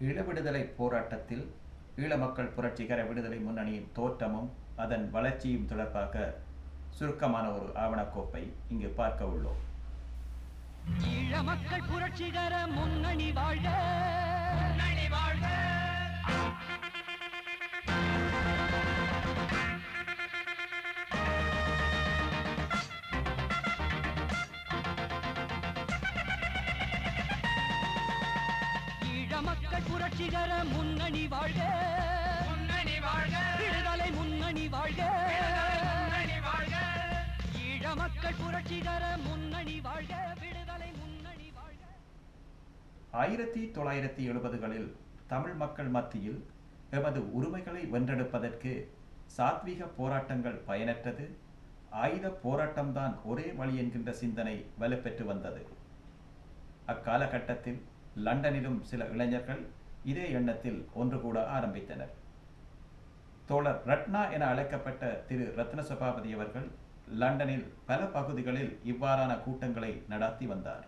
ஈழ விடுதலை போராட்டத்தில் ஈழ மக்கள் புரட்சிகர விடுதலை முன்னணியின் தோற்றமும் அதன் வளர்ச்சியும் தொடர்பாக சுருக்கமான ஒரு ஆவணக்கோப்பை இங்கு பார்க்க உள்ளோம். ஈழ மக்கள் புரட்சிகர முன்னணி வாழ்க. முன்னணி வாழ்க. ஈழ மக்கள் புரட்சிகர முன்னணி வாழ்க விடுதலை முன்னணி வாழ்க. ஆயிரத்தி தொள்ளாயிரத்தி எழுபதுகளில் தமிழ் மக்கள் மத்தியில் எமது உரிமைகளை வென்றெடுப்பதற்கு சாத்வீக போராட்டங்கள் பயனற்றது. ஆயுத போராட்டம்தான் ஒரே வழி என்கின்ற சிந்தனை வலுப்பெற்று வந்தது. அக்காலகட்டத்தில் லண்டனிலும் சில இளைஞர்கள் இதே எண்ணத்தில் ஒன்று கூட ஆரம்பித்தனர். தோழர் ரத்னா என அழைக்கப்பட்ட திரு ரத்ன சபாபதி அவர்கள் லண்டனில் பல பகுதிகளில் இவ்வாறான கூட்டங்களை நடத்தி வந்தார்.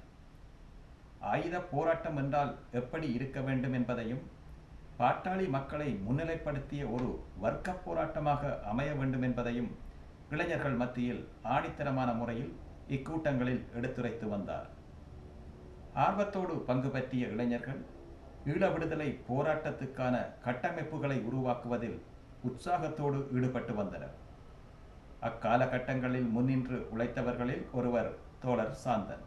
ஆயுத போராட்டம் என்றால் எப்படி இருக்க வேண்டும் என்பதையும் பாட்டாளி மக்களை முன்னிலைப்படுத்திய ஒரு வர்க்க போராட்டமாக அமைய வேண்டும் என்பதையும் இளைஞர்கள் மத்தியில் ஆணித்தரமான முறையில் இக்கூட்டங்களில் எடுத்துரைத்து வந்தார். ஆர்வத்தோடு பங்கு பற்றிய இளைஞர்கள் ஈழ விடுதலை போராட்டத்துக்கான கட்டமைப்புகளை உருவாக்குவதில் உற்சாகத்தோடு ஈடுபட்டு வந்தனர். அக்காலகட்டங்களில் முன்னின்று உழைத்தவர்களில் ஒருவர் தோழர் சாந்தன்.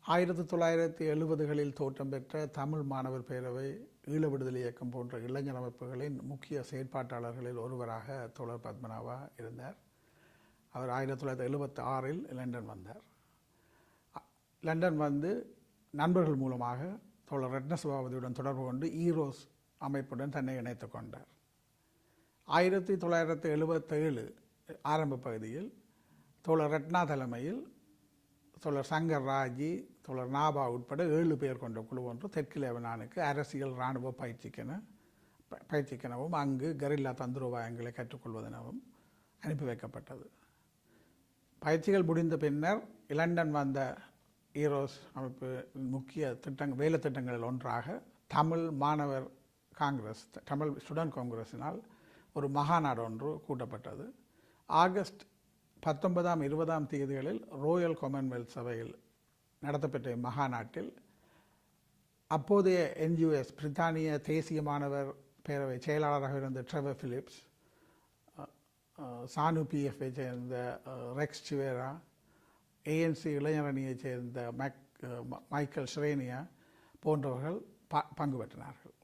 ஆயிரத்தி தொள்ளாயிரத்தி எழுபதுகளில் தோற்றம் பெற்ற தமிழ் மாணவர் பேரவை ஈழ விடுதலை இயக்கம் போன்ற இளைஞர் அமைப்புகளின் முக்கிய செயற்பாட்டாளர்களில் ஒருவராக தோழர் பத்மநாபா இருந்தார். அவர் ஆயிரத்தி தொள்ளாயிரத்தி எழுபத்தி ஆறில் லண்டன் வந்தார். லண்டன் வந்து நண்பர்கள் மூலமாக தோழர் ரத்னசபாபதியுடன் தொடர்பு கொண்டு ஈரோஸ் அமைப்புடன் தன்னை இணைத்து கொண்டார். ஆயிரத்தி தொள்ளாயிரத்தி எழுபத்தேழு ஆரம்ப பகுதியில் தோழர் ரத்னா தலைமையில் தோழர் சங்கர் ராஜி தோழர் நாபா உட்பட ஏழு பேர் கொண்ட குழு ஒன்று தெற்கு லெபனானுக்கு அரசியல் இராணுவ பயிற்சிக்கென ப- பயிற்சிக்கெனவும் அங்கு கரில்லா தந்திரோபாயங்களை கற்றுக்கொள்வதெனவும் அனுப்பி வைக்கப்பட்டது. பயிற்சிகள் முடிந்த பின்னர் லண்டன் வந்த ஈரோஸ் அமைப்பு முக்கிய திட்டங்கள் வேலை திட்டங்களில் ஒன்றாக தமிழ் மாணவர் காங்கிரஸ் தமிழ் ஸ்டூடெண்ட் காங்கிரஸினால் ஒரு மகாநாடு ஒன்று கூட்டப்பட்டது. ஆகஸ்ட் பத்தொன்பதாம் இருபதாம் தேதிகளில் ரோயல் காமன்வெல்த் சபையில் நடத்தப்பட்ட மகாநாட்டில் அப்போதைய என்ஜிஓஎஸ் பிரித்தானிய தேசிய மாணவர் பேரவை செயலாளராக இருந்த ட்ரெவர் ஃபிலிப்ஸ் சானு பிஎஃப்ஐ சேர்ந்த ரெக்ஸ் சிவேரா ஏஎன்சி இளைஞரணியைச் சேர்ந்த மேக் மைக்கேல் ஸ்ரேனியா போன்றவர்கள் ப- பங்கு பெற்றினார்கள்.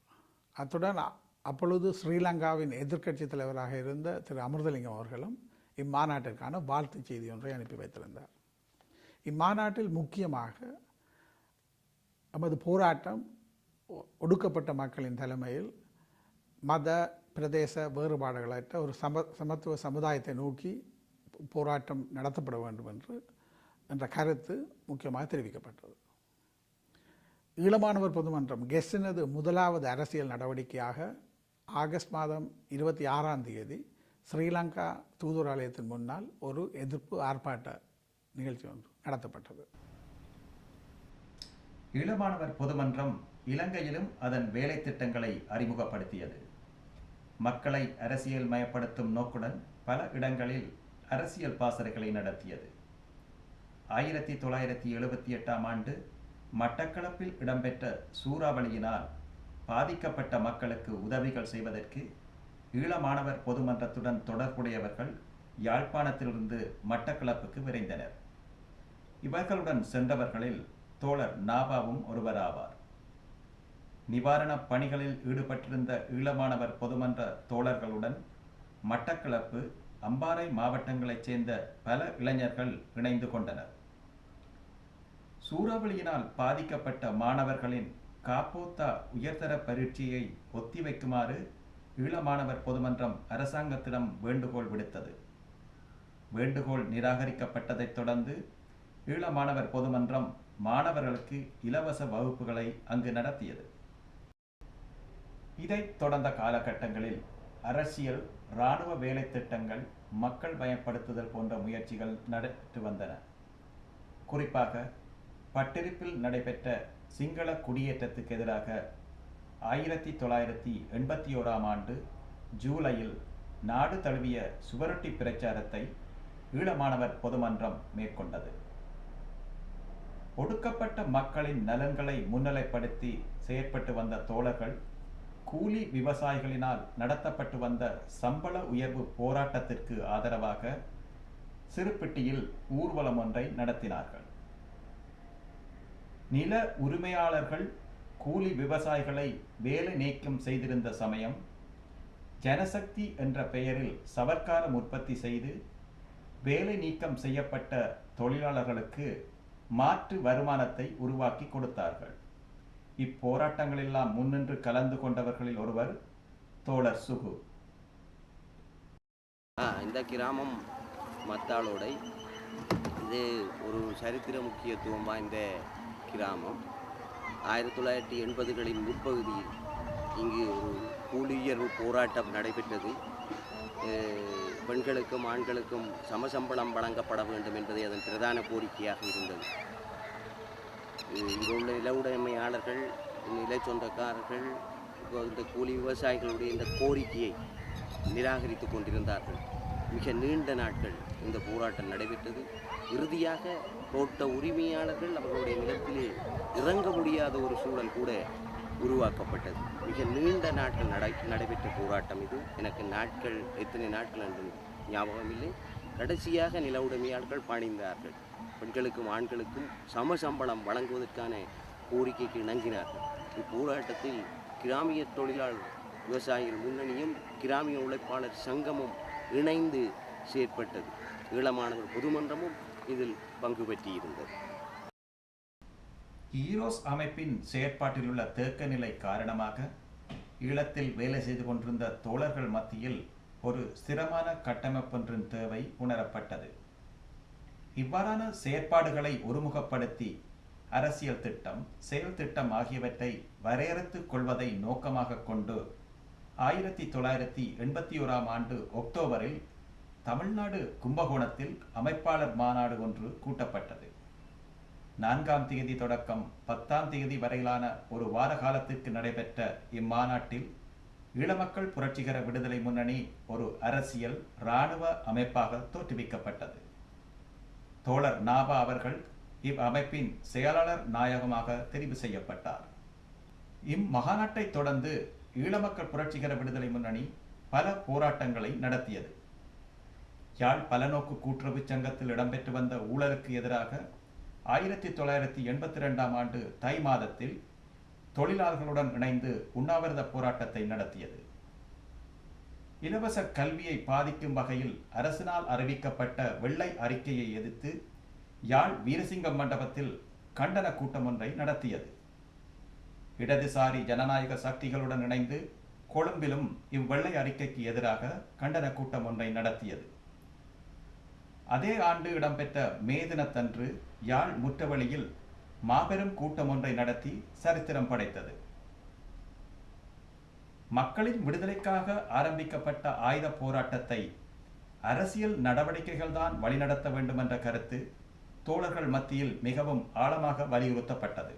அத்துடன் அப்பொழுது ஸ்ரீலங்காவின் எதிர்க்கட்சி தலைவராக இருந்த திரு. அமிர்தலிங்கம் அவர்களும் இம்மாநாட்டிற்கான வாழ்த்துச் செய்தி ஒன்றை அனுப்பி வைத்திருந்தார். இம்மாநாட்டில் முக்கியமாக நமது போராட்டம் ஒ- ஒடுக்கப்பட்ட மக்களின் தலைமையில் மத பிரதேச வேறுபாடுகளற்ற ஒரு சம சமத்துவ சமுதாயத்தை நோக்கி போராட்டம் நடத்தப்பட வேண்டும் என்று என்ற கருத்து முக்கியமாக தெரிவிக்கப்பட்டது. ஈழமானவர் பொதுமன்றம் கெஸ்ஸினது முதலாவது அரசியல் நடவடிக்கையாக ஆகஸ்ட் மாதம் இருபத்தி ஆறாம் தேதி ஸ்ரீலங்கா தூதுவராலயத்தின் முன்னால் ஒரு எதிர்ப்பு ஆர்ப்பாட்ட நிகழ்ச்சி ஒன்று நடத்தப்பட்டது. ஈழமானவர் பொதுமன்றம் இலங்கையிலும் அதன் வேலை திட்டங்களை அறிமுகப்படுத்தியது. மக்களை அரசியல் மயப்படுத்தும் நோக்குடன் பல இடங்களில் அரசியல் பாசறைகளை நடத்தியது. ஆயிரத்தி தொள்ளாயிரத்தி எழுபத்தி எட்டாம் ஆண்டு மட்டக்களப்பில் இடம்பெற்ற சூறாவளியினால் பாதிக்கப்பட்ட மக்களுக்கு உதவிகள் செய்வதற்கு ஈழமாணவர் பொதுமன்றத்துடன் தொடர்புடையவர்கள் யாழ்ப்பாணத்திலிருந்து மட்டக்களப்புக்கு விரைந்தனர். இவர்களுடன் சென்றவர்களில் தோழர் நாபாவும் ஒருவராவார். நிவாரணப் பணிகளில் ஈடுபட்டிருந்த ஈழமாணவர் பொதுமன்ற தோழர்களுடன் மட்டக்களப்பு அம்பாறை மாவட்டங்களைச் சேர்ந்த பல இளைஞர்கள் இணைந்து கொண்டனர். சூறாவளியினால் பாதிக்கப்பட்ட மாணவர்களின் காப்போத்தா உயர்தர பரீட்சையை ஒத்திவைக்குமாறு ஈழமானவர் பொதுமன்றம் அரசாங்கத்திடம் வேண்டுகோள் விடுத்தது. வேண்டுகோள் நிராகரிக்கப்பட்டதைத் தொடர்ந்து ஈழமானவர் பொதுமன்றம் மாணவர்களுக்கு இலவச வகுப்புகளை அங்கு நடத்தியது. இதைத் தொடர்ந்த காலகட்டங்களில் அரசியல் இராணுவ வேலை திட்டங்கள் மக்கள் பயன்படுத்துதல் போன்ற முயற்சிகள் நடைபெற்று வந்தன. குறிப்பாக பட்டிருப்பில் நடைபெற்ற சிங்கள குடியேற்றத்துக்கு எதிராக ஆயிரத்தி தொள்ளாயிரத்தி எண்பத்தி ஓராம் ஆண்டு ஜூலையில் நாடு தழுவிய சுவரொட்டி பிரச்சாரத்தை ஈழமானவர் பொதுமன்றம் மேற்கொண்டது. ஒடுக்கப்பட்ட மக்களின் நலன்களை முன்னிலைப்படுத்தி செயற்பட்டு வந்த தோழர்கள் கூலி விவசாயிகளினால் நடத்தப்பட்டு வந்த சம்பள உயர்வு போராட்டத்திற்கு ஆதரவாக சிறுப்பிட்டியில் ஊர்வலம் ஒன்றை நடத்தினார்கள். நில உரிமையாளர்கள் கூலி விவசாயிகளை வேலை நீக்கம் செய்திருந்த சமயம் ஜனசக்தி என்ற பெயரில் சவர்க்காரம் உற்பத்தி செய்து வேலை நீக்கம் செய்யப்பட்ட தொழிலாளர்களுக்கு மாற்று வருமானத்தை உருவாக்கி கொடுத்தார்கள். இப்போராட்டங்களெல்லாம் முன்னின்று கலந்து கொண்டவர்களில் ஒருவர் தோழர் சுகு. ஆ இந்த கிராமம் மத்தாளோடை. இது ஒரு சரித்திர முக்கியத்துவம் வாய்ந்த கிராமம். ஆயிரத்தி தொள்ளாயிரத்தி எண்பதுகளின் முற்பகுதியில் இங்கு ஒரு கூலியர்வு போராட்டம் நடைபெற்றது. பெண்களுக்கும் ஆண்களுக்கும் சமசம்பளம் வழங்கப்பட வேண்டும் என்பதே அதன் பிரதான கோரிக்கையாக இருந்தது. இங்கு உள்ள நில உடைமையாளர்கள் நில சொந்தக்காரர்கள் இந்த கூலி விவசாயிகளுடைய இந்த கோரிக்கையை நிராகரித்து கொண்டிருந்தார்கள். மிக நீண்ட நாட்கள் இந்த போராட்டம் நடைபெற்றது. இறுதியாக தோட்ட உரிமையாளர்கள் அவர்களுடைய நிலத்திலே இறங்க முடியாத ஒரு சூழல் கூட உருவாக்கப்பட்டது. மிக நீண்ட நாட்கள் நடை நடைபெற்ற போராட்டம் இது. எனக்கு நாட்கள் எத்தனை நாட்கள் என்று ஞாபகம் இல்லை கடைசியாக நில உடைமையாளர்கள் பணிந்தார்கள். பெண்களுக்கும் ஆண்களுக்கும் சம சம்பளம் வழங்குவதற்கான கோரிக்கைக்கு இணங்கினார்கள். இப்போராட்டத்தில் கிராமிய தொழிலாளர் விவசாயிகள் முன்னணியும் கிராமிய உழைப்பாளர் சங்கமும் இணைந்து செயற்பட்டது. ஈழமானவர் பொதுமன்றமும் இதில் பங்கு பெற்றிருந்தது. ஈரோஸ் அமைப்பின் செயற்பாட்டில் உள்ள தேக்க நிலை காரணமாக ஈழத்தில் வேலை செய்து கொண்டிருந்த தோழர்கள் மத்தியில் ஒரு ஸ்திரமான கட்டமைப்பொன்றின் தேவை உணரப்பட்டது. இவ்வாறான செயற்பாடுகளை ஒருமுகப்படுத்தி அரசியல் திட்டம் செயல் திட்டம் ஆகியவற்றை வரையறுத்துக் கொள்வதை நோக்கமாக கொண்டு ஆயிரத்தி தொள்ளாயிரத்தி எண்பத்தி ஓராம் ஆண்டு அக்டோபரில் தமிழ்நாடு கும்பகோணத்தில் அமைப்பாளர் மாநாடு ஒன்று கூட்டப்பட்டது. நான்காம் தேதி தொடக்கம் பத்தாம் தேதி வரையிலான ஒரு வார காலத்திற்கு நடைபெற்ற இம்மாநாட்டில் ஈழமக்கள் புரட்சிகர விடுதலை முன்னணி ஒரு அரசியல் இராணுவ அமைப்பாக தோற்றுவிக்கப்பட்டது. தோழர் நாபா அவர்கள் இவ் அமைப்பின் செயலாளர் நாயகமாக தெரிவு செய்யப்பட்டார். இம்மாநாட்டை தொடர்ந்து ஈழமக்கள் புரட்சிகர விடுதலை முன்னணி பல போராட்டங்களை நடத்தியது. யாழ் பலநோக்கு கூட்டுறவு சங்கத்தில் இடம்பெற்று வந்த ஊழலுக்கு எதிராக ஆயிரத்தி தொள்ளாயிரத்தி எண்பத்தி ரெண்டாம் ஆண்டு தை மாதத்தில் தொழிலாளர்களுடன் இணைந்து உண்ணாவிரத போராட்டத்தை நடத்தியது. இலவச கல்வியை பாதிக்கும் வகையில் அரசினால் அறிவிக்கப்பட்ட வெள்ளை அறிக்கையை எதிர்த்து யாழ் வீரசிங்கம் மண்டபத்தில் கண்டன கூட்டம் ஒன்றை நடத்தியது. இடதுசாரி ஜனநாயக சக்திகளுடன் இணைந்து கொழும்பிலும் இவ்வெள்ளை அறிக்கைக்கு எதிராக கண்டன கூட்டம் ஒன்றை நடத்தியது. அதே ஆண்டு இடம்பெற்ற மே தினத்தன்று யாழ் முற்றவழியில் மாபெரும் கூட்டம் ஒன்றை நடத்தி சரித்திரம் படைத்தது. மக்களின் விடுதலைக்காக ஆரம்பிக்கப்பட்ட ஆயுத போராட்டத்தை அரசியல் நடவடிக்கைகள் தான் வழிநடத்த வேண்டும் என்ற கருத்து தோழர்கள் மத்தியில் மிகவும் ஆழமாக வலியுறுத்தப்பட்டது.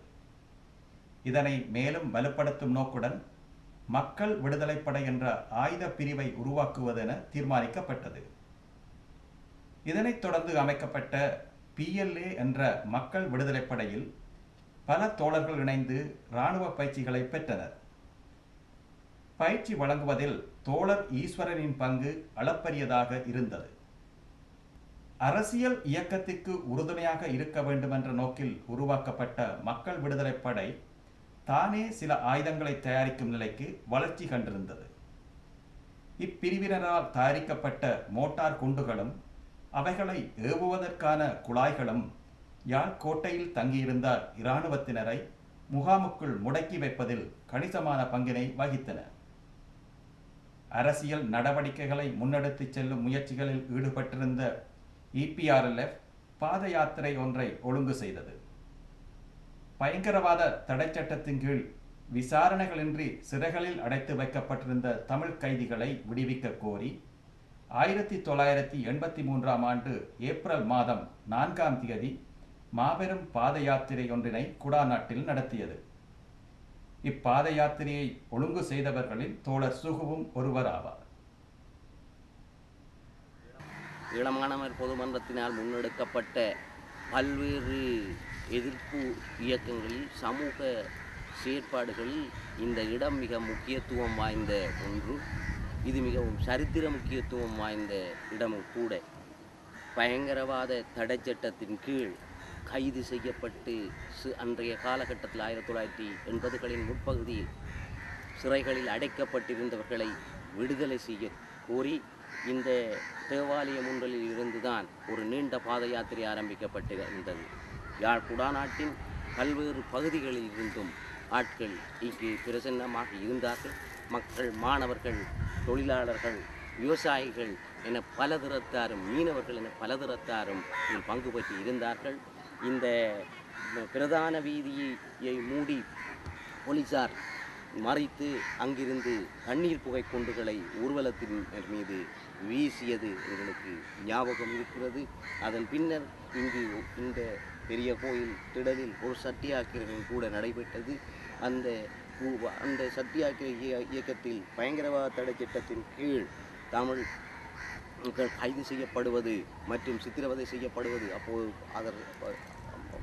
இதனை மேலும் வலுப்படுத்தும் நோக்குடன் மக்கள் விடுதலைப்படை என்ற ஆயுத பிரிவை உருவாக்குவதென தீர்மானிக்கப்பட்டது. இதனைத் தொடர்ந்து அமைக்கப்பட்ட பிஎல்ஏ என்ற மக்கள் விடுதலைப்படையில் பல தோழர்கள் இணைந்து இராணுவ பயிற்சிகளை பெற்றனர். பயிற்சி வழங்குவதில் தோழர் ஈஸ்வரனின் பங்கு அளப்பரியதாக இருந்தது. அரசியல் இயக்கத்திற்கு உறுதுணையாக இருக்க வேண்டும் என்ற நோக்கில் உருவாக்கப்பட்ட மக்கள் விடுதலைப்படை தானே சில ஆயுதங்களை தயாரிக்கும் நிலைக்கு வளர்ச்சி கண்டிருந்தது. இப்பிரிவினரால் தயாரிக்கப்பட்ட மோட்டார் குண்டுகளும் அவைகளை ஏவுவதற்கான குழாய்களும் யாழ் கோட்டையில் தங்கியிருந்த இராணுவத்தினரை முகாமுக்குள் முடக்கி வைப்பதில் கணிசமான பங்கினை வகித்தன. அரசியல் நடவடிக்கைகளை முன்னெடுத்துச் செல்லும் முயற்சிகளில் ஈடுபட்டிருந்த இபிஆர்எல்எஃப் பாத யாத்திரை ஒன்றை ஒழுங்கு செய்தது. பயங்கரவாத தடைச் சட்டத்தின் கீழ் விசாரணைகளின்றி சிறைகளில் அடைத்து வைக்கப்பட்டிருந்த தமிழ் கைதிகளை விடுவிக்க கோரி ஆயிரத்தி தொள்ளாயிரத்தி எண்பத்தி மூன்றாம் ஆண்டு ஏப்ரல் மாதம் நான்காம் தேதி மாபெரும் பாத யாத்திரை ஒன்றினை குடாநாட்டில் நடத்தியது. இப்பாத யாத்திரையை ஒழுங்கு செய்தவர்களில் தோழர் சுகுவும் ஒருவர் ஆவார். ஈழமானவர் பொதுமன்றத்தினால் முன்னெடுக்கப்பட்ட பல்வேறு எதிர்ப்பு இயக்கங்களில் சமூக செயற்பாடுகளில் இந்த இடம் மிக முக்கியத்துவம் வாய்ந்த ஒன்று. இது மிகவும் சரித்திர முக்கியத்துவம் வாய்ந்த இடமும் கூட. பயங்கரவாத தடைச் சட்டத்தின் கீழ் கைது செய்யப்பட்டு சு- அன்றைய காலகட்டத்தில் ஆயிரத்தி தொள்ளாயிரத்தி எண்பதுகளின் முற்பகுதியில் சிறைகளில் அடைக்கப்பட்டிருந்தவர்களை விடுதலை செய்ய கோரி இந்த தேவாலயம் ஒன்றில் இருந்துதான் ஒரு நீண்ட பாத யாத்திரை ஆரம்பிக்கப்பட்டிருந்தது. யாழ் குடாநாட்டின் பல்வேறு பகுதிகளில் இருந்தும் ஆட்கள் இங்கு பிரசன்னமாக இருந்தார்கள். மக்கள் மாணவர்கள் தொழிலாளர்கள் விவசாயிகள் என பல தரத்தாரும் மீனவர்கள் என பலதரத்தாரும் இதில் பங்கு பெற்று இருந்தார்கள். இந்த பிரதான வீதியை மூடி போலீசார் மறைத்து அங்கிருந்து தண்ணீர் புகை குண்டுகளை ஊர்வலத்தின் மீது வீசியது எங்களுக்கு ஞாபகம் இருக்கிறது. அதன் பின்னர் இங்கு இந்த பெரிய கோயில் திடலில் ஒரு சத்தியாக்கிரகம் கூட நடைபெற்றது. அந்த அந்த சத்தியாக்கிரக இயக்கத்தில் பயங்கரவாத தடை திட்டத்தின் கீழ் தமிழ் கைது செய்யப்படுவது மற்றும் சித்திரவதை செய்யப்படுவது. அப்போது அதர்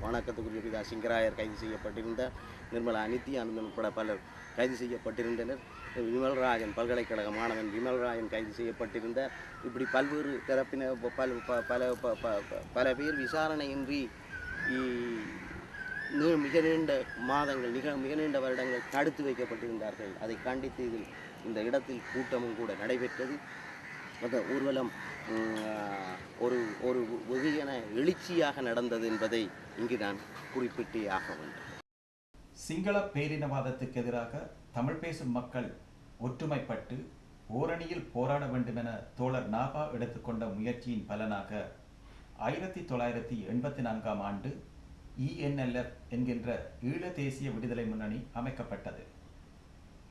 வணக்கத்துக்குரிய பிதா சிங்கராயர் கைது செய்யப்பட்டிருந்தார். நிர்மலா நித்யானந்தன் உட்பட பலர் கைது செய்யப்பட்டிருந்தனர். விமல்ராஜன் பல்கலைக்கழக மாணவன் விமல்ராஜன் கைது செய்யப்பட்டிருந்தார். இப்படி பல்வேறு தரப்பின பல ப- பல ப- ப- பல பேர் விசாரணையின்றி மிக நீண்ட மாதங்கள் மிக மிக நீண்ட வருடங்கள் தடுத்து வைக்கப்பட்டிருந்தார்கள். அதை கண்டித்து இதில் இந்த இடத்தில் கூட்டமும் கூட நடைபெற்றது. அந்த ஊர்வலம் ஒரு ஒரு வெகுஜன எழுச்சியாக நடந்தது என்பதை இங்கு நான் குறிப்பிட்டே ஆக வேண்டும். சிங்கள பேரினவாதத்துக்கு எதிராக தமிழ் பேசும் மக்கள் ஒற்றுமைப்பட்டு ஓரணியில் போராட வேண்டுமென தோழர் நாபா எடுத்துக்கொண்ட முயற்சியின் பலனாக ஆயிரத்தி தொள்ளாயிரத்தி எண்பத்தி நான்காம் ஆண்டு இஎன்எல்எஃப் என்கின்ற ஈழ தேசிய விடுதலை முன்னணி அமைக்கப்பட்டது.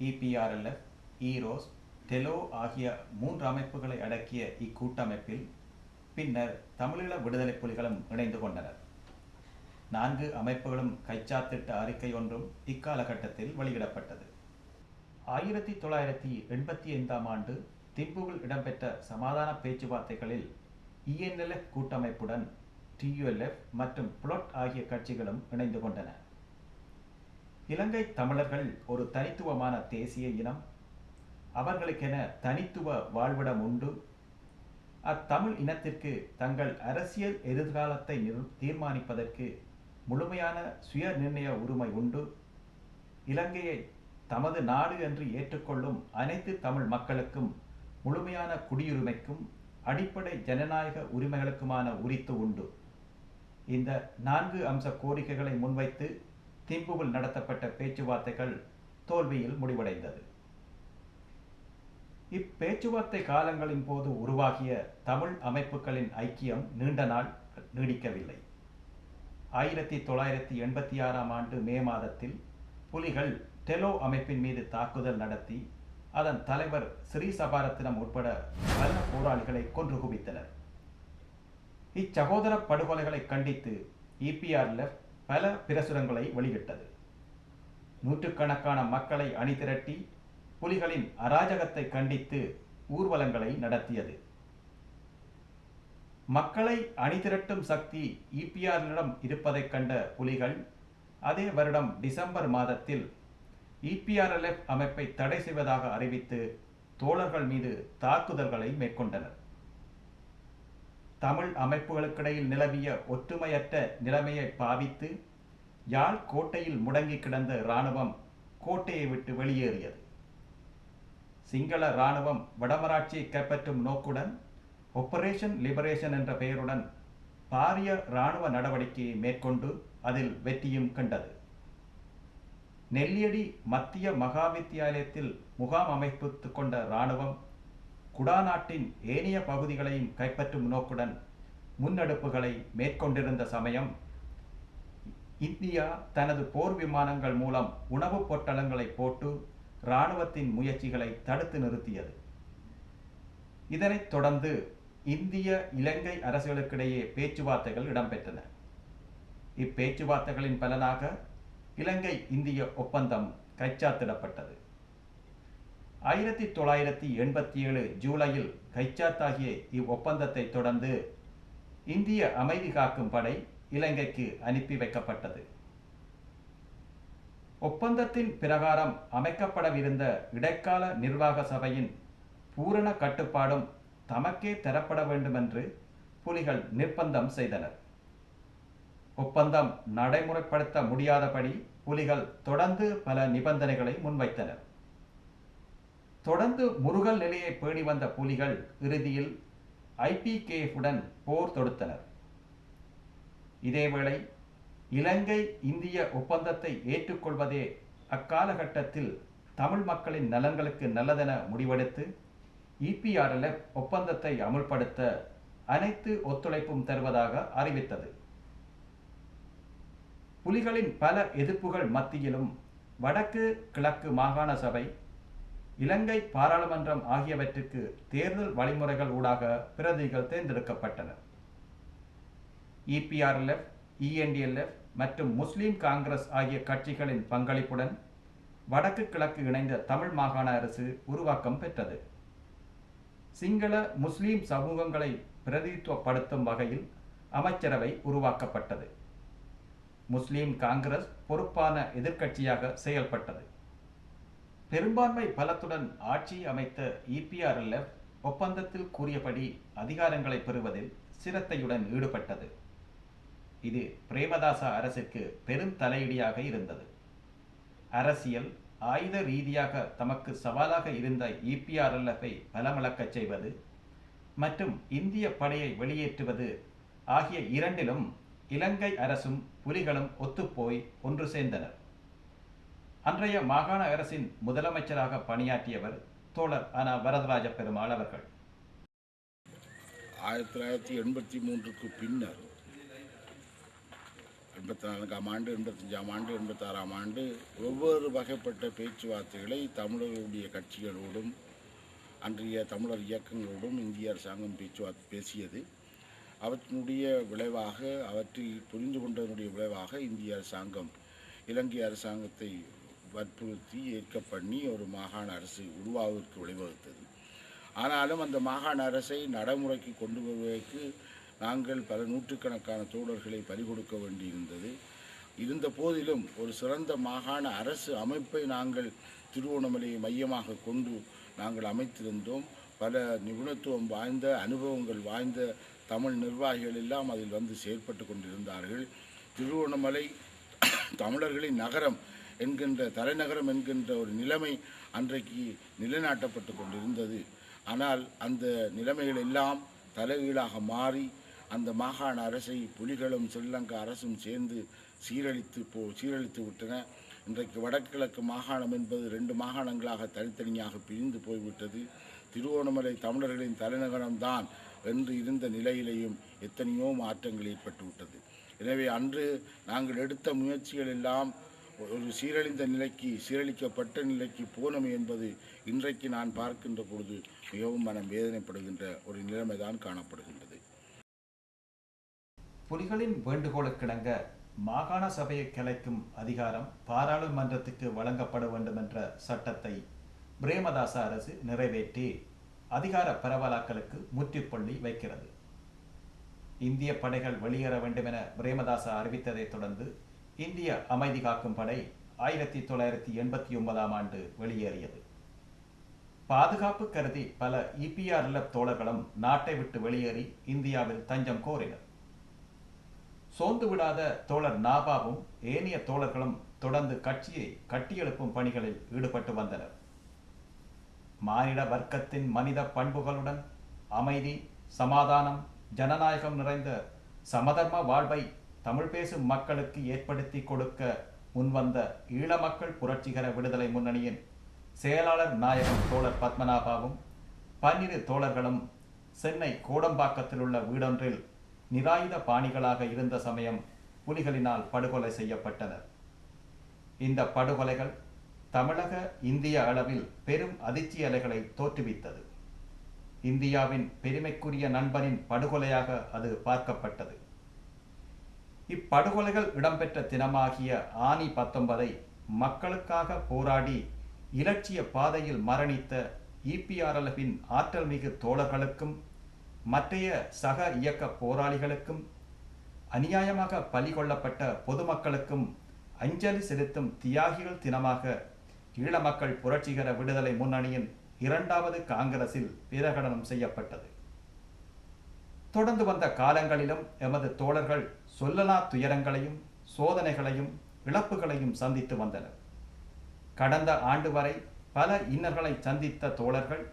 இபிஆர்எல்எஃப் ஈரோஸ் டெலோ ஆகிய மூன்று அமைப்புகளை அடக்கிய இக்கூட்டமைப்பில் பின்னர் தமிழீழ விடுதலை புலிகளும் இணைந்து கொண்டனர். நான்கு அமைப்புகளும் கைச்சாத்திட்ட அறிக்கை ஒன்றும் இக்காலகட்டத்தில் வெளியிடப்பட்டது. ஆயிரத்தி தொள்ளாயிரத்தி எண்பத்தி ஐந்தாம் ஆண்டு திம்புவில் இடம்பெற்ற சமாதான பேச்சுவார்த்தைகளில் இஎன்எல்எஃப் கூட்டமைப்புடன் டியூஎல்எஃப் மற்றும் புளொட் ஆகிய கட்சிகளும் இணைந்து கொண்டன. இலங்கை தமிழர்கள் ஒரு தனித்துவமான தேசிய இனம். அவர்களுக்கென தனித்துவ வாழ்விடம் உண்டு. அத்தமிழ் இனத்திற்கு தங்கள் அரசியல் எதிர்காலத்தை தீர்மானிப்பதற்கு முழுமையான சுய நிர்ணய உரிமை உண்டு. இலங்கையை தமது நாடு என்று ஏற்றுக்கொள்ளும் அனைத்து தமிழ் மக்களுக்கும் முழுமையான குடியுரிமைக்கும் அடிப்படை ஜனநாயக உரிமைகளுக்குமான உரித்து உண்டு. இந்த நான்கு அம்ச கோரிக்கைகளை முன்வைத்து திம்புவில் நடத்தப்பட்ட பேச்சுவார்த்தைகள் தோல்வியில் முடிவடைந்தது. இப்பேச்சுவார்த்தை காலங்களின் போது உருவாகிய தமிழ் அமைப்புகளின் ஐக்கியம் நீண்ட நாள் நீடிக்கவில்லை. ஆயிரத்தி தொள்ளாயிரத்தி எண்பத்தி ஆறாம் ஆண்டு மே மாதத்தில் புலிகள் டெலோ அமைப்பின் மீது தாக்குதல் நடத்தி அதன் தலைவர் ஸ்ரீ சபாரத்தினம் உட்பட பல போராளிகளை கொன்று குவித்தனர். இச்சகோதர படுகொலைகளை கண்டித்து இபிஆர்எஃப் பல பிரசுரங்களை வெளியிட்டது. நூற்றுக்கணக்கான மக்களை அணிதிரட்டி புலிகளின் அராஜகத்தை கண்டித்து ஊர்வலங்களை நடத்தியது. மக்களை அணிதிரட்டும் சக்தி இபிஆரிடம் இருப்பதைக் கண்ட புலிகள் அதே வருடம் டிசம்பர் மாதத்தில் இபிஆர்எல்எஃப் அமைப்பை தடை செய்வதாக அறிவித்து தோழர்கள் மீது தாக்குதல்களை மேற்கொண்டனர். தமிழ் அமைப்புகளுக்கிடையில் நிலவிய ஒற்றுமையற்ற நிலைமையை பாவித்து யாழ் கோட்டையில் முடங்கி கிடந்த இராணுவம் கோட்டையை விட்டு வெளியேறியது. சிங்கள இராணுவம் வடமராட்சியை கைப்பற்றும் நோக்குடன் ஆபரேஷன் லிபரேஷன் என்ற பெயருடன் பாரிய இராணுவ நடவடிக்கையை மேற்கொண்டு அதில் வெற்றியும் கண்டது. நெல்லியடி மத்திய மகா வித்தியாலயத்தில் முகாம் அமைப்பித்துக் கொண்ட இராணுவம் குடாநாட்டின் ஏனைய பகுதிகளையும் கைப்பற்றும் நோக்குடன் முன்னெடுப்புகளை மேற்கொண்டிருந்த சமயம் இந்தியா தனது போர் விமானங்கள் மூலம் உணவுப் பொட்டலங்களை போட்டு இராணுவத்தின் முயற்சிகளை தடுத்து நிறுத்தியது. இதனைத் தொடர்ந்து இந்திய இலங்கை அரசுகளுக்கிடையே பேச்சுவார்த்தைகள் இடம்பெற்றன. இப்பேச்சுவார்த்தைகளின் பலனாக இலங்கை இந்திய ஒப்பந்தம் கைச்சாத்திடப்பட்டது. ஆயிரத்தி தொள்ளாயிரத்தி எண்பத்தி ஏழு ஜூலையில் கைச்சாத்தாகிய இவ்வொப்பந்தத்தை தொடர்ந்து இந்திய அமைதி காக்கும் படை இலங்கைக்கு அனுப்பி வைக்கப்பட்டது. ஒப்பந்தத்தின் பிரகாரம் அமைக்கப்படவிருந்த இடைக்கால நிர்வாக சபையின் பூரண கட்டுப்பாடும் தமக்கே தரப்பட வேண்டுமென்று புலிகள் நிர்பந்தம் செய்தனர். ஒப்பந்தம் நடைமுறைப்படுத்த முடியாதபடி புலிகள் தொடர்ந்து பல நிபந்தனைகளை முன்வைத்தனர். தொடர்ந்து முருகல் நிலையை பேணி வந்த புலிகள் இறுதியில் ஐபிகேஃபுடன் போர் தொடுத்தனர். இதேவேளை இலங்கை இந்திய ஒப்பந்தத்தை ஏற்றுக்கொள்வதே அக்காலகட்டத்தில் தமிழ் மக்களின் நலன்களுக்கு நல்லதென முடிவெடுத்து இபிஆர்எல்எஃப் ஒப்பந்தத்தை அமுல்படுத்த அனைத்து ஒத்துழைப்பும் தருவதாக அறிவித்தது. புலிகளின் பல எதிர்ப்புகள் மத்தியிலும் வடக்கு கிழக்கு மாகாண சபை இலங்கை பாராளுமன்றம் ஆகியவற்றுக்கு தேர்தல் வழிமுறைகள் ஊடாக பிரதிகள் தேர்ந்தெடுக்கப்பட்டனர் இபிஆர்எல்எஃப் இஎன்டிஎல்எஃப் மற்றும் முஸ்லீம் காங்கிரஸ் ஆகிய கட்சிகளின் பங்களிப்புடன் வடக்கு கிழக்கு இணைந்த தமிழ் மாகாண அரசு உருவாக்கம் பெற்றது. சிங்கள முஸ்லீம் சமூகங்களை பிரதிநிதித்துவப்படுத்தும் வகையில் அமைச்சரவை உருவாக்கப்பட்டது. முஸ்லீம் காங்கிரஸ் பொறுப்பான எதிர்க்கட்சியாக செயல்பட்டது. பெரும்பான்மை பலத்துடன் ஆட்சி அமைத்த இபிஆர்எல்எஃப் ஒப்பந்தத்தில் கூறியபடி அதிகாரங்களை பெறுவதில் சிரத்தையுடன் ஈடுபட்டது. இது பிரேமதாச அரசிற்கு பெரும் தலையீடியாக இருந்தது. அரசியல் ஆயுத ரீதியாக தமக்கு சவாலாக இருந்த இபிஆர்எல்எஃப்ஐ பலமிழக்கச் செய்வது மற்றும் இந்திய படையை வெளியேற்றுவது ஆகிய இரண்டிலும் இலங்கை அரசும் புலிகளும் ஒத்துப்போய் ஒன்று சேர்ந்தனர். அன்றைய மாகாண அரசின் முதலமைச்சராக பணியாற்றியவர் தோழர் அனா வரதராஜ பெருமாள் அவர்கள். ஆயிரத்தி தொள்ளாயிரத்தி எண்பத்தி மூன்றுக்கு பின்னர் எண்பத்தி நான்காம் ஆண்டு எண்பத்தஞ்சாம் ஆண்டு எண்பத்தாறாம் ஆண்டு ஒவ்வொரு வகைப்பட்ட பேச்சுவார்த்தைகளை தமிழர்களுடைய கட்சிகளோடும் அன்றைய தமிழர் இயக்கங்களோடும் இந்திய அரசாங்கம் பேச்சுவார்த்தை பேசியது. அவற்றினுடைய விளைவாக அவற்றில் புரிந்து கொண்டதனுடைய விளைவாக இந்திய அரசாங்கம் இலங்கை அரசாங்கத்தை வற்புறுத்தி ஏற்க பண்ணி ஒரு மாகாண அரசு உருவாவதற்கு வழிவகுத்தது. ஆனாலும் அந்த மாகாண அரசை நடைமுறைக்கு கொண்டு வருவதற்கு நாங்கள் பல நூற்றுக்கணக்கான தோழர்களை பறிகொடுக்க வேண்டியிருந்தது. இருந்த போதிலும் ஒரு சிறந்த மாகாண அரசு அமைப்பை நாங்கள் திருவோணமலையை மையமாக கொண்டு நாங்கள் அமைத்திருந்தோம். பல நிபுணத்துவம் வாய்ந்த அனுபவங்கள் வாய்ந்த தமிழ் நிர்வாகிகள் எல்லாம் அதில் வந்து செயற்பட்டு கொண்டிருந்தார்கள். திருவோணமலை தமிழர்களின் நகரம் என்கின்ற தலைநகரம் என்கின்ற ஒரு நிலைமை அன்றைக்கு நிலைநாட்டப்பட்டு கொண்டிருந்தது. ஆனால் அந்த நிலைமைகள் எல்லாம் தலைகீழாக மாறி அந்த மாகாண அரசை புலிகளும் ஸ்ரீலங்கா அரசும் சேர்ந்து சீரழித்து போ சீரழித்து விட்டன. இன்றைக்கு வடகிழக்கு மாகாணம் என்பது ரெண்டு மாகாணங்களாக தனித்தனியாக பிரிந்து போய்விட்டது. திருவோணமலை தமிழர்களின் தலைநகரம்தான் என்று இருந்த நிலையிலேயும் எத்தனையோ மாற்றங்கள் ஏற்பட்டுவிட்டது எனவே அன்று நாங்கள் எடுத்த முயற்சிகள் எல்லாம் ஒரு சீரழிந்த நிலைக்கு சீரழிக்கப்பட்ட நிலைக்கு போனோம் என்பது இன்றைக்கு நான் பார்க்கின்ற பொழுது மிகவும் மனம் வேதனைப்படுகின்ற ஒரு நிலைமைதான் காணப்படுகின்றது. புலிகளின் வேண்டுகோளுக்கிணங்க மாகாண சபையை கலைக்கும் அதிகாரம் பாராளுமன்றத்துக்கு வழங்கப்பட வேண்டும் என்ற சட்டத்தை பிரேமதாச அரசு நிறைவேற்றி அதிகார பரவலாக்கலுக்கு முற்றுப்புள்ளி வைக்கிறது. இந்திய படைகள் வெளியேற வேண்டும் என பிரேமதாச அறிவித்ததைத் தொடர்ந்து இந்திய அமைதி காக்கும் படை ஆயிரத்தி தொள்ளாயிரத்தி எண்பத்தி ஒன்பதாம் ஆண்டு வெளியேறியது. பாதுகாப்பு கருதி பல இபிஆர்எல்எஃப் தோழர்களும் நாட்டை விட்டு வெளியேறி இந்தியாவில் தஞ்சம் கோரினர். சோர்ந்து விடாத தோழர் நாபாவும் ஏனைய தோழர்களும் தொடர்ந்து கட்சியை கட்டியெழுப்பும் பணிகளில் ஈடுபட்டு வந்தனர். மானிட வர்க்கத்தின் மனித பண்புகளுடன் அமைதி சமாதானம் ஜனநாயகம் நிறைந்த சமதர்ம வாழ்வை தமிழ் பேசும் மக்களுக்கு ஏற்படுத்தி கொடுக்க முன்வந்த ஈழ மக்கள் புரட்சிகர விடுதலை முன்னணியின் செயலாளர் நாயகம் தோழர் பத்மநாபாவும் பன்னிரு தோழர்களும் சென்னை கோடம்பாக்கத்தில் உள்ள வீடொன்றில் நிராயுத பாணிகளாக இருந்த சமயம் புலிகளினால் படுகொலை செய்யப்பட்டனர். இந்த படுகொலைகள் தமிழக இந்திய அளவில் பெரும் அதிர்ச்சி அலைகளை தோற்றுவித்தது. இந்தியாவின் பெருமைக்குரிய நண்பனின் படுகொலையாக அது பார்க்கப்பட்டது. இப்படுகொலைகள் இடம்பெற்ற தினமாகிய ஆனி பத்தொன்பதை மக்களுக்காக போராடி இலட்சிய பாதையில் மரணித்த இபிஆர்எல்எஃபின் ஆற்றல் மிகு தோழர்களுக்கும் மற்றைய சக இயக்க போராளிகளுக்கும் அநியாயமாக பலி கொள்ளப்பட்ட பொதுமக்களுக்கும் அஞ்சலி செலுத்தும் தியாகிகள் தினமாக ஈழ மக்கள் புரட்சிகர விடுதலை முன்னணியின் இரண்டாவது காங்கிரஸில் பிரகடனம் செய்யப்பட்டது. தொடர்ந்து வந்த காலங்களிலும் எமது தோழர்கள் சொல்லலா துயரங்களையும் சோதனைகளையும் இழப்புகளையும் சந்தித்து வந்தனர். கடந்த ஆண்டு வரை பல இன்னர்களை சந்தித்த தோழர்கள்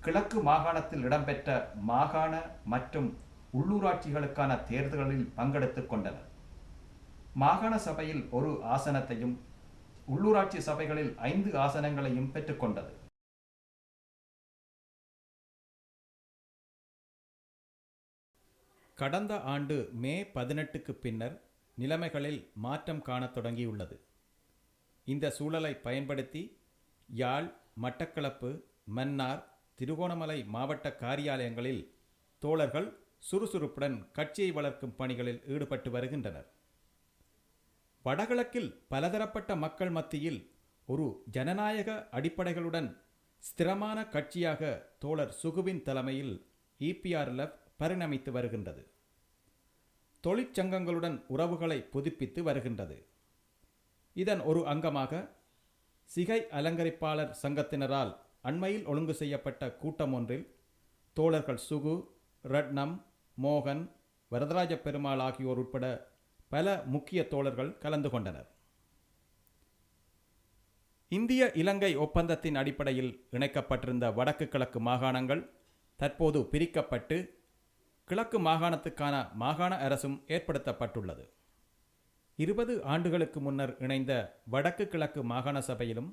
கிழக்கு மாகாணத்தில் இடம்பெற்ற மாகாண மற்றும் உள்ளூராட்சிகளுக்கான தேர்தல்களில் பங்கெடுத்துக் கொண்டனர். மாகாண சபையில் ஒரு ஆசனத்தையும் உள்ளூராட்சி சபைகளில் ஐந்து ஆசனங்களையும் பெற்றுக்கொண்டது. கடந்த ஆண்டு மே பதினெட்டுக்கு பின்னர் நிலைமைகளில் மாற்றம் காணத் தொடங்கியுள்ளது. இந்த சூழலை பயன்படுத்தி யாழ் மட்டக்களப்பு மன்னார் திருகோணமலை மாவட்ட காரியாலயங்களில் தோழர்கள் சுறுசுறுப்புடன் கட்சியை வளர்க்கும் பணிகளில் ஈடுபட்டு வருகின்றனர். வடகிழக்கில் பலதரப்பட்ட மக்கள் மத்தியில் ஒரு ஜனநாயக அடிப்படைகளுடன் ஸ்திரமான கட்சியாக தோழர் சுகுவின் தலைமையில் இபிஆர்எல்எஃப் பரிணமித்து வருகின்றது. தொழிற்சங்கங்களுடன் உறவுகளை புதுப்பித்து வருகின்றது. இதன் ஒரு அங்கமாக சிகை அலங்கரிப்பாளர் சங்கத்தினரால் அண்மையில் ஒழுங்கு செய்யப்பட்ட கூட்டம் ஒன்றில் தோழர்கள் சுகு ரட்னம் மோகன் வரதராஜ பெருமாள் ஆகியோர் உட்பட பல முக்கிய தோழர்கள் கலந்து கொண்டனர். இந்திய இலங்கை ஒப்பந்தத்தின் அடிப்படையில் இணைக்கப்பட்டிருந்த வடக்கு கிழக்கு மாகாணங்கள் தற்போது பிரிக்கப்பட்டு கிழக்கு மாகாணத்துக்கான மாகாண அரசும் ஏற்படுத்தப்பட்டுள்ளது. இருபது ஆண்டுகளுக்கு முன்னர் இணைந்த வடக்கு கிழக்கு மாகாண சபையிலும்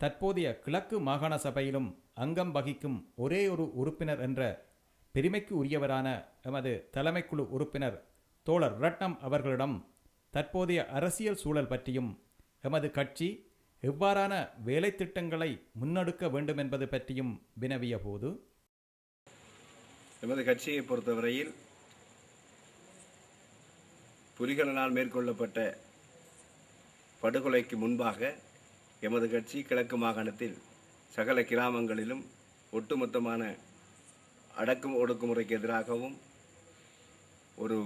தற்போதைய கிழக்கு மாகாண சபையிலும் அங்கம் வகிக்கும் ஒரே ஒரு உறுப்பினர் என்ற பெருமைக்கு உரியவரான எமது தலைமைக்குழு உறுப்பினர் தோழர் ரட்னம் அவர்களிடம் தற்போதைய அரசியல் சூழல் பற்றியும் எமது கட்சி எவ்வாறான வேலை திட்டங்களை முன்னெடுக்க வேண்டும் என்பது பற்றியும் வினவிய போது எமது கட்சியை பொறுத்தவரையில் புலிகளினால் மேற்கொள்ளப்பட்ட படுகொலைக்கு முன்பாக எமது கட்சி கிழக்கு மாகாணத்தில் சகல கிராமங்களிலும் ஒட்டுமொத்தமான அடக்கும் ஒடுக்குமுறைக்கு எதிராகவும் ஒரு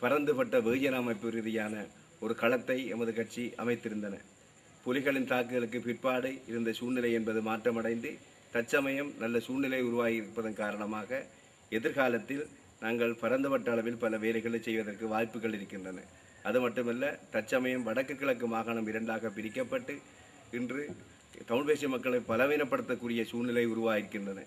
பரந்துபட்ட வெகுஜன அமைப்பு ரீதியான ஒரு களத்தை எமது கட்சி அமைத்திருந்தன. புலிகளின் தாக்குதலுக்கு பிற்பாடு இருந்த சூழ்நிலை என்பது மாற்றமடைந்து தற்சமயம் நல்ல சூழ்நிலை உருவாகி இருப்பதன் காரணமாக எதிர்காலத்தில் நாங்கள் பரந்துபட்ட அளவில் பல வேலைகளை செய்வதற்கு வாய்ப்புகள் இருக்கின்றன. அது மட்டுமல்ல தற்சமயம் வடக்கு கிழக்கு மாகாணம் இரண்டாக பிரிக்கப்பட்டு இன்று தமிழ்பேசிய மக்களை பலவீனப்படுத்தக்கூடிய சூழ்நிலை உருவாகியிருக்கின்றன.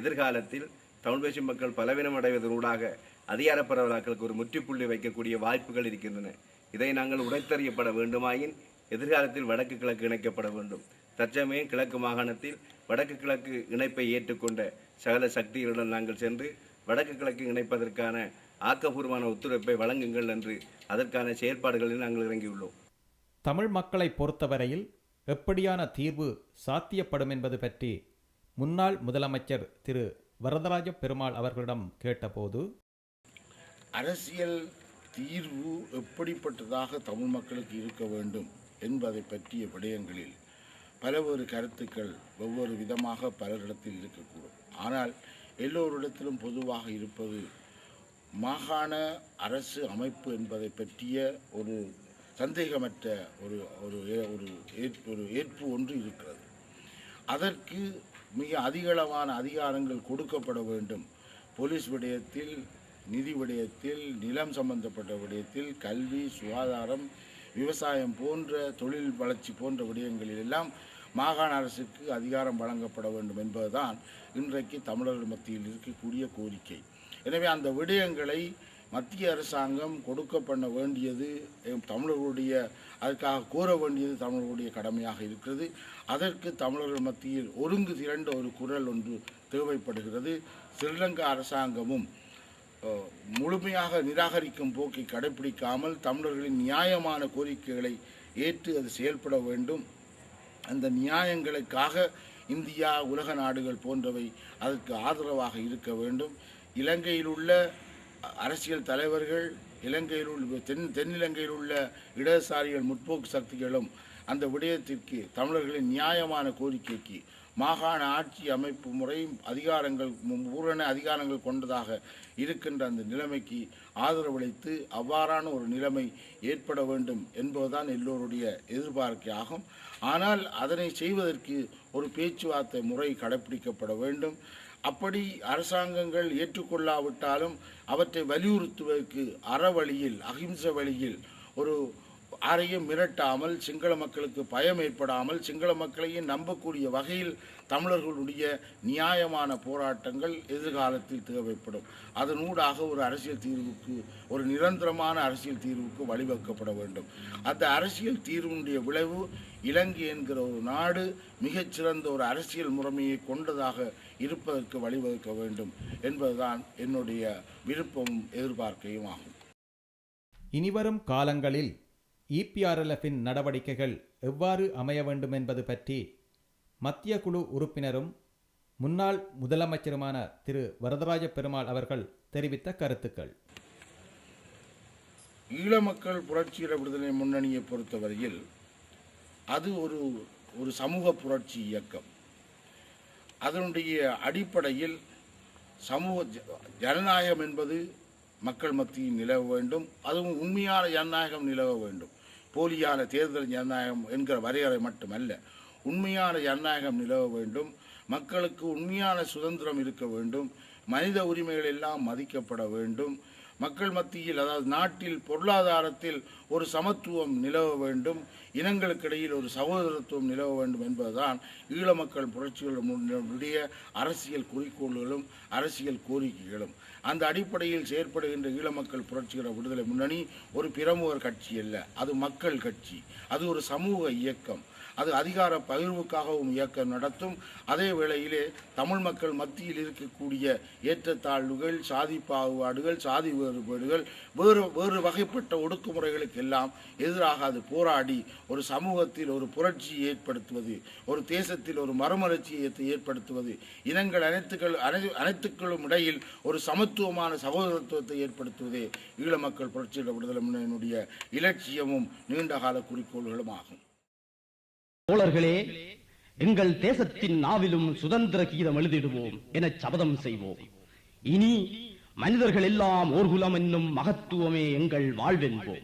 எதிர்காலத்தில் தமிழ்பேசிய மக்கள் பலவீனம் அடைவதனூடாக அதிகார பரவலாக்களுக்கு ஒரு முற்றுப்புள்ளி வைக்கக்கூடிய வாய்ப்புகள் இருக்கின்றன. இதை நாங்கள் உடைத்தறியப்பட வேண்டுமாயின் எதிர்காலத்தில் வடக்கு கிழக்கு இணைக்கப்பட வேண்டும். தற்சமயம் கிழக்கு மாகாணத்தில் வடக்கு கிழக்கு இணைப்பை ஏற்றுக்கொண்ட சகல சக்திகளுடன் நாங்கள் சென்று வடக்கு கிழக்கு இணைப்பதற்கான ஆக்கப்பூர்வமான ஒத்துழைப்பை வழங்குங்கள் என்று அதற்கான செயற்பாடுகளில் நாங்கள் இறங்கியுள்ளோம். தமிழ் மக்களை பொறுத்தவரையில் எப்படியான தீர்வு சாத்தியப்படும் என்பது பற்றி முன்னாள் முதலமைச்சர் திரு வரதராஜ பெருமாள் அவர்களிடம் கேட்டபோது அரசியல் தீர்வு எப்படிப்பட்டதாக தமிழ் மக்களுக்கு இருக்க வேண்டும் என்பதை பற்றிய விடயங்களில் பலவேறு கருத்துக்கள் ஒவ்வொரு விதமாக பலரிடத்தில் இருக்கக்கூடும். ஆனால் எல்லோரிடத்திலும் பொதுவாக இருப்பது மாகாண அரசு அமைப்பு என்பதை பற்றிய ஒரு சந்தேகமற்ற ஒரு ஒரு ஏ- ஒரு ஒரு ஏற்பு ஒன்று இருக்கிறது. அதற்கு மிக அதிகளவான அதிகாரங்கள் கொடுக்கப்பட வேண்டும். போலீஸ் விடயத்தில் நிதி விடயத்தில் நிலம் சம்பந்தப்பட்ட விடயத்தில் கல்வி சுகாதாரம் விவசாயம் போன்ற தொழில் வளர்ச்சி போன்ற விடயங்களிலெல்லாம் மாகாண அரசுக்கு அதிகாரம் வழங்கப்பட வேண்டும் என்பதுதான் இன்றைக்கு தமிழர்கள் மத்தியில் இருக்கக்கூடிய கோரிக்கை. எனவே அந்த விடயங்களை மத்திய அரசாங்கம் கொடுக்க பண்ண வேண்டியது தமிழர்களுடைய அதற்காக கோர வேண்டியது தமிழர்களுடைய கடமையாக இருக்கிறது. அதற்கு தமிழர்கள் மத்தியில் ஒருங்கு திரண்ட ஒரு குரல் ஒன்று தேவைப்படுகிறது. ஸ்ரீலங்கா அரசாங்கமும் முழுமையாக நிராகரிக்கும் போக்கை கடைபிடிக்காமல் தமிழர்களின் நியாயமான கோரிக்கைகளை ஏற்று அது செயல்பட வேண்டும். அந்த நியாயங்களுக்காக இந்தியா உலக நாடுகள் போன்றவை அதற்கு ஆதரவாக இருக்க வேண்டும். இலங்கையில் உள்ள அரசியல் தலைவர்கள் இலங்கையில் உள்ள தென் தென்னிலங்கையில் உள்ள இடதுசாரிகள் முற்போக்கு சக்திகளும் அந்த விடயத்திற்கு தமிழர்களின் நியாயமான கோரிக்கைக்கு மாகாண ஆட்சி அமைப்பு முறையும் அதிகாரங்கள் பூரண அதிகாரங்கள் கொண்டதாக இருக்கின்ற அந்த நிலைமைக்கு ஆதரவளித்து அவ்வாறான ஒரு நிலைமை ஏற்பட வேண்டும் என்பதுதான் எல்லோருடைய எதிர்பார்க்கையாகும் ஆனால் அதனை செய்வதற்கு ஒரு பேச்சுவார்த்தை முறை கடைப்பிடிக்கப்பட வேண்டும். அப்படி அரசாங்கங்கள் ஏற்றுக்கொள்ளாவிட்டாலும் அவற்றை வலியுறுத்துவதற்கு அறவழியில் அகிம்சை வழியில் ஒரு யாரையும் மிரட்டாமல் சிங்கள மக்களுக்கு பயம் ஏற்படாமல் சிங்கள மக்களையும் நம்பக்கூடிய வகையில் தமிழர்களுடைய நியாயமான போராட்டங்கள் எதிர்காலத்தில் தேவைப்படும். அதனூடாக ஒரு அரசியல் தீர்வுக்கு ஒரு நிரந்தரமான அரசியல் தீர்வுக்கு வழிவகுக்கப்பட வேண்டும். அந்த அரசியல் தீர்வினுடைய விளைவு இலங்கை என்கிற ஒரு நாடு மிகச்சிறந்த ஒரு அரசியல் முறைமையை கொண்டதாக இருப்பதற்கு வழிவகுக்க வேண்டும் என்பதுதான் என்னுடைய விருப்பமும் எதிர்பார்க்கையும் ஆகும். இனிவரும் காலங்களில் இபிஆர்எல்எஃபின் நடவடிக்கைகள் எவ்வாறு அமைய வேண்டும் என்பது பற்றி மத்திய குழு உறுப்பினரும் முன்னாள் முதலமைச்சருமான திரு. வரதராஜ பெருமாள் அவர்கள் தெரிவித்த கருத்துக்கள். ஈழ மக்கள் புரட்சியிட விடுதலை முன்னணியை பொறுத்தவரையில் அது ஒரு ஒரு சமூக புரட்சி இயக்கம். அதனுடைய அடிப்படையில் சமூக ஜ- ஜனநாயகம் என்பது மக்கள் மத்தியில் நிலவ வேண்டும். அதுவும் உண்மையான ஜனநாயகம் நிலவ வேண்டும். போலியான தேர்தல் ஜனநாயகம் என்கிற வரையறை மட்டுமல்ல உண்மையான ஜனநாயகம் நிலவ வேண்டும் மக்களுக்கு உண்மையான சுதந்திரம் இருக்க வேண்டும் மனித உரிமைகள் எல்லாம் மதிக்கப்பட வேண்டும் மக்கள் மத்தியில் அதாவது நாட்டில் பொருளாதாரத்தில் ஒரு சமத்துவம் நிலவ வேண்டும் இனங்களுக்கிடையில் ஒரு சகோதரத்துவம் நிலவ வேண்டும் என்பதுதான் ஈழ மக்கள் புரட்சிகளுடைய அரசியல் குறிக்கோள்களும் அரசியல் கோரிக்கைகளும். அந்த அடிப்படையில் செயற்படுகின்ற ஈழ மக்கள் புரட்சிகர விடுதலை முன்னணி ஒரு பிரமுகர் கட்சி அல்ல. அது மக்கள் கட்சி. அது ஒரு சமூக இயக்கம். அது அதிகார பகிர்வுக்காகவும் இயக்கம் நடத்தும். அதே வேளையிலே தமிழ் மக்கள் மத்தியில் இருக்கக்கூடிய ஏற்றத்தாழ்வுகள் சாதி பாகுபாடுகள் சாதி வேறுபாடுகள் வேறு வேறு வகைப்பட்ட ஒடுக்குமுறைகளுக்கு எல்லாம் எதிராக அது போராடி ஒரு சமூகத்தில் ஒரு புரட்சியை ஏற்படுத்துவது ஒரு தேசத்தில் ஒரு மறுமலர்ச்சியை ஏற்படுத்துவது. இனங்கள் அனைத்துக்கள் அனை- அனைத்துக்களும் இடையில் ஒரு சமத்துவமான சகோதரத்துவத்தை ஏற்படுத்துவதே ஈழ மக்கள் புரட்சியிட விடுதலை முன்னணியினுடைய இலட்சியமும் நீண்டகால குறிக்கோள்களும் ஆகும். தோழர்களே எங்கள் தேசத்தின் நாவிலும் சுதந்திர கீதம் எழுதிடுவோம் என சபதம் செய்வோம். இனி மனிதர்கள் எல்லாம் ஓர்குலம் என்னும் மகத்துவமே எங்கள் வாழ்வென்போம்.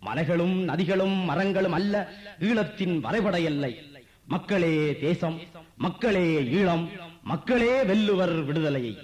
மலைகளும் நதிகளும் மரங்களும் அல்ல ஈழத்தின் வரைபட எல்லை மக்களே தேசம் மக்களே ஈழம் மக்களே வெல்லுவர் விடுதலையை.